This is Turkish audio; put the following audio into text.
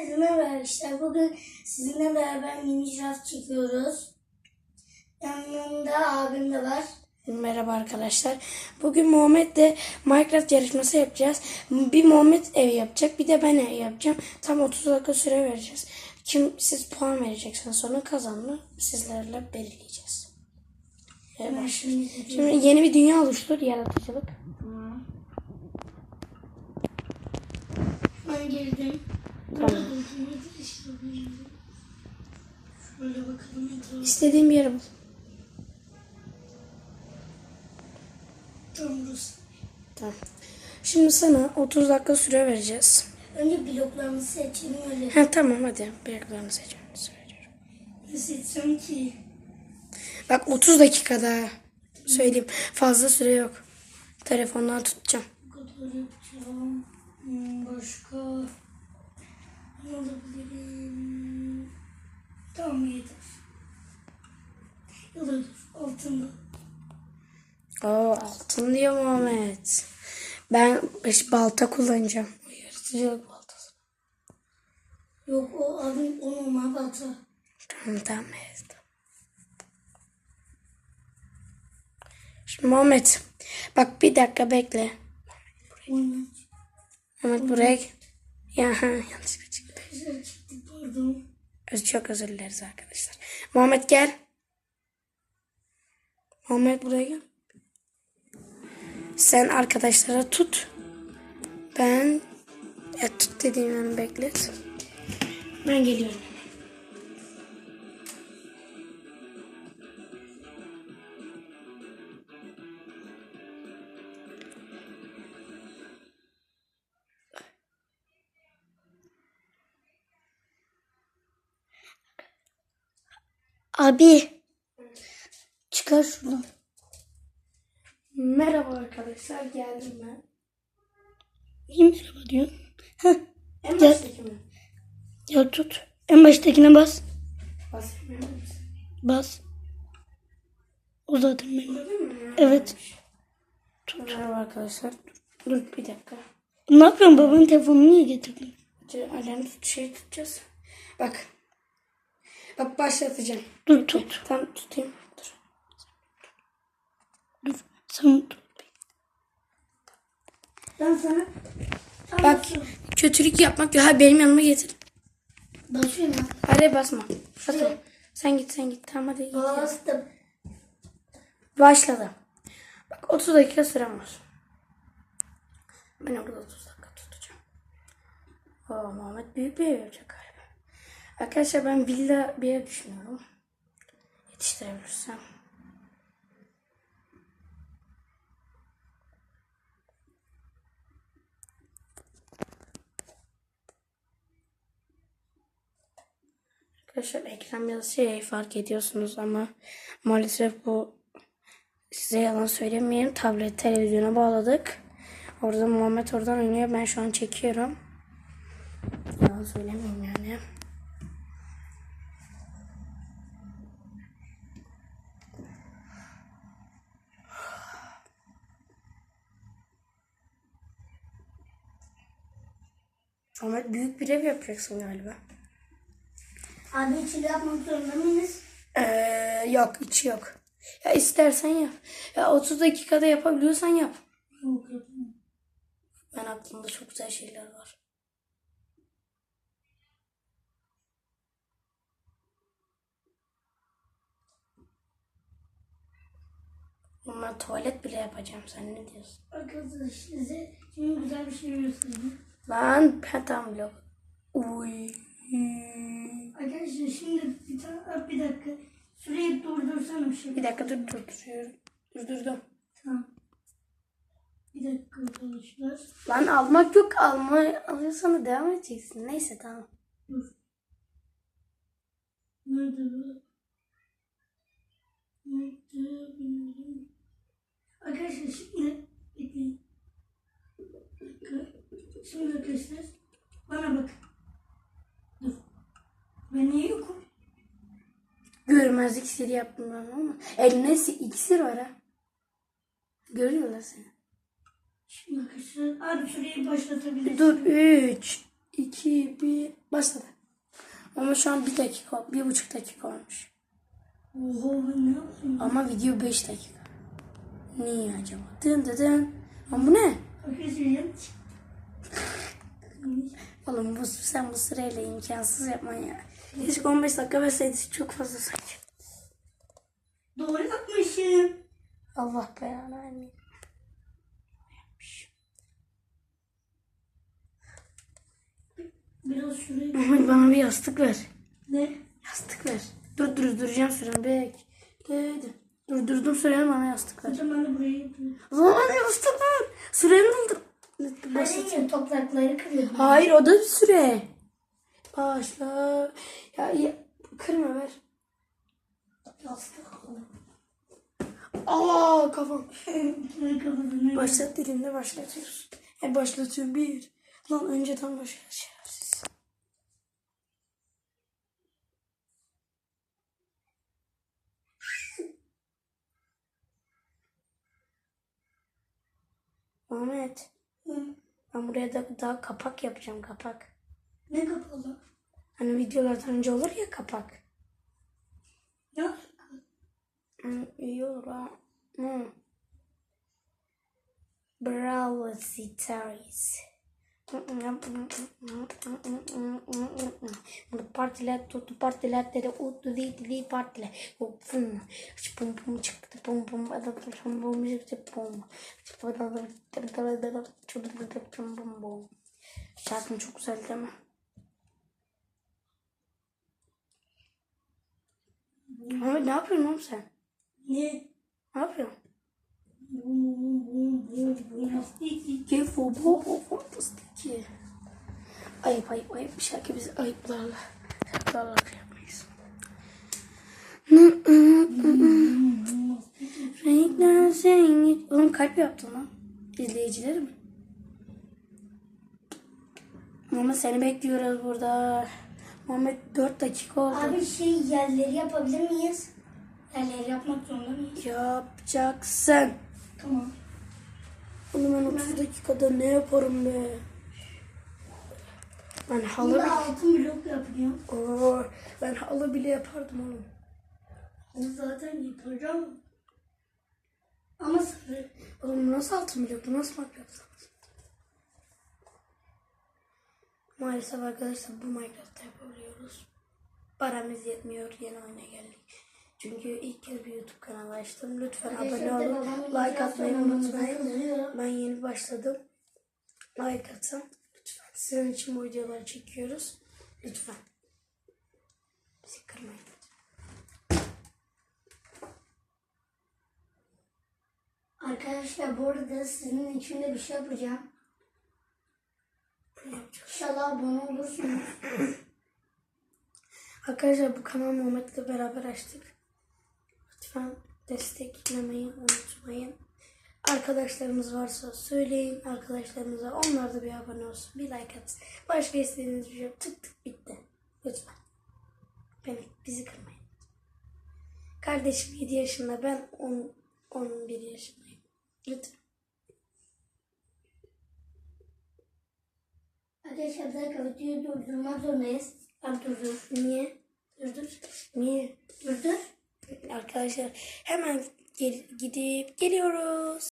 Herkese merhaba arkadaşlar. Bugün sizinle beraber mini draft çekiyoruz. Yanımda abim de var. Merhaba arkadaşlar. Bugün Muhammed'le Minecraft yarışması yapacağız. Bir Muhammed ev yapacak, bir de ben ev yapacağım. Tam 30 dakika süre vereceğiz. Kim siz puan vereceksiniz sonra kazanını sizlerle belirleyeceğiz. Evet, başlıyoruz. Şimdi yeni bir dünya oluştur yaratıcılık. Ben girdim. Tamam. Bir yere bul. Tam burası. Tamam. Şimdi sana 30 dakika süre vereceğiz. Önce bloklarımızı seçelim öyle. Ha, tamam hadi. Bıyaklarını seçelim. Söylüyorum. Ne ki? Bak 30 dakikada söyleyeyim. Fazla süre yok. Telefondan tutacağım. Hmm, başka alabilirim? Tamam yeter. Dur altında. Oo, altın diyor Muhammed. Ben balta kullanacağım. Yaratıcılık baltası. Yok o abim o normal balta. Tamam tamam. evet. Şimdi Muhammed. Bak bir dakika bekle. Muhammed buraya gel. Ya ha, yanlışlıkla Öz- Çok özür dileriz arkadaşlar. Muhammed gel. Muhammed buraya gel. Sen arkadaşlara tut. Ben ya tut dediğim beklet. Ben geliyorum. Abi. Çıkar şunu. Merhaba arkadaşlar geldim ben. İyi merhaba diyor. Heh. En Gel. baştaki mi? Ya tut. En baştakine bas. Basayım? Bas. O zaten benim. Gördün mü? Evet. Merhaba arkadaşlar. Dur, bir dakika. Ne yapıyorsun babanın telefonunu niye getirdin? Alem tut şey tutacağız. Bak. Bak başlatacağım. Dur tut. Tam tutayım. Dur. Dur. Sen tut. Ben sana Bak kötülük yapmak yok. Ha benim yanıma getir. basıyorum ya. Hadi basma. Basma. Sen git sen git. Tamam hadi. Bastım. Başladı. Bak 30 dakika sürem var. Ben orada 30 dakika tutacağım. Oo, Muhammed büyük bir ev yapacak. Arkadaşlar ben villa bir ev düşünüyorum. Yetiştirebilirsem. Arkadaşlar ekran biraz şey fark ediyorsunuz ama maalesef bu size yalan söylemeyeyim. Tablet televizyona bağladık. Orada Muhammed oradan oynuyor. Ben şu an çekiyorum. Yalan söylemeyeyim yani. Muhammed büyük bir ev yapacaksın galiba. Abi içinde yapmak zorunda mıyız? Ee, yok içi yok. Ya istersen yap. Ya 30 dakikada yapabiliyorsan yap. Yok yapamam. Ben aklımda çok güzel şeyler var. Ben tuvalet bile yapacağım. Sen ne diyorsun? Arkadaşlar size şimdi güzel bir şey göstereyim. Lan ben tam blok. Uy. Arkadaşlar şimdi bir tane bir dakika. Süreyi durdursana bir şey. Bir dakika dur dur duruyorum. Durdurdum. Tamam. Bir dakika arkadaşlar. Lan almak yok. Alma alıyorsan da devam edeceksin. Neyse tamam. Dur. Nerede bu? Nerede bilmiyorum. Arkadaşlar şimdi bekleyin. Şimdi arkadaşlar bana bak. Dur. Ben niye yokum? Görmezlik siri yaptım ben ama. Eline si- iksir var ha. Görüyorlar seni. Şimdi arkadaşlar abi süreyi başlatabiliriz. Dur 3, 2, 1. Başladı. Ama şu an bir dakika, bir buçuk dakika olmuş. Oha ne yapayım? Ama video 5 dakika. Niye acaba? Dın dın dın. Ama bu ne? Arkadaşlar yan Oğlum bu, sen bu sırayla imkansız yapman ya. Keşke 15 dakika verseydi çok fazla sanki. Doğru yapmışım. Allah belanı vermeyin. Biraz şurayı. Ahmet bana bir yastık ver. Ne? Yastık ver. Dur dur duracağım süreni bek. Dedim. Dur durdum süreni bana yastık ver. Hocam ben de burayı yapıyorum. Lan bana yastık ver. Süreni doldur. Basit. Ben toprakları kırıyordum. Hayır o da bir süre. Başla. Ya, ya kırma ver. Yastık. Aa kafam. Başlat dilinde başlatıyoruz. E başlatıyorum bir. Lan önceden başlat şerefsiz. Ahmet. Ben buraya da daha kapak yapacağım kapak. Ne kapalı? Hani videolardan önce olur ya kapak. İyi olur ha. Hı. Bravo Citaris. Partiler tuttu partiler dedi uttu di di partiler. Pum. Pum pum çıktı pum pum. Pum pum çıktı pum. Pum pum pum. Şarkım çok güzel değil mi? Ahmet ne yapıyorsun oğlum sen? Ne? Ne yapıyorsun? Kefo bo bo fantastiki. Ayıp ayıp ayıp bir şarkı biz ayıplarla şarkılarla yapmayız. Renkler senin Oğlum kalp yaptın lan. İzleyicileri mi? Muhammed seni bekliyoruz burada. Muhammed 4 dakika oldu. Abi şey yerleri yapabilir miyiz? Yerleri yapmak zorunda mıyız? Yapacaksın. Tamam. Onu ben 30 dakikada ne yaparım be? Ben halı bile, altın blok yapacağım. Oo, ben halı bile yapardım oğlum. Onu zaten yapacağım. Ama sarı. Oğlum nasıl altın blok? Bu nasıl Minecraft? Maalesef arkadaşlar bu Minecraft'ta yapabiliyoruz. Paramız yetmiyor yeni oyuna geldik. Çünkü ilk kez bir YouTube kanalı açtım. Lütfen abone olun. Like atmayı unutmayın. Ben yeni başladım. Like atın. Sizin için bu videoları çekiyoruz. Lütfen. Bizi kırmayın. Arkadaşlar bu arada sizin için de bir şey yapacağım. İnşallah abone olursunuz. Arkadaşlar bu kanalı Muhammed'le beraber açtık. Lütfen desteklemeyi unutmayın. Arkadaşlarımız varsa söyleyin arkadaşlarınıza. Onlar da bir abone olsun. Bir like atsın. Başka istediğiniz bir şey. Tık tık bitti. Lütfen. Beni, bizi kırmayın. Kardeşim 7 yaşında. Ben 10, 11 yaşındayım. Lütfen. Arkadaşlar bir dakika videoyu durdurmak zorundayız. Ben durdur. Niye? Durdur. Niye? Durdur. Arkadaşlar hemen gel- gidip geliyoruz.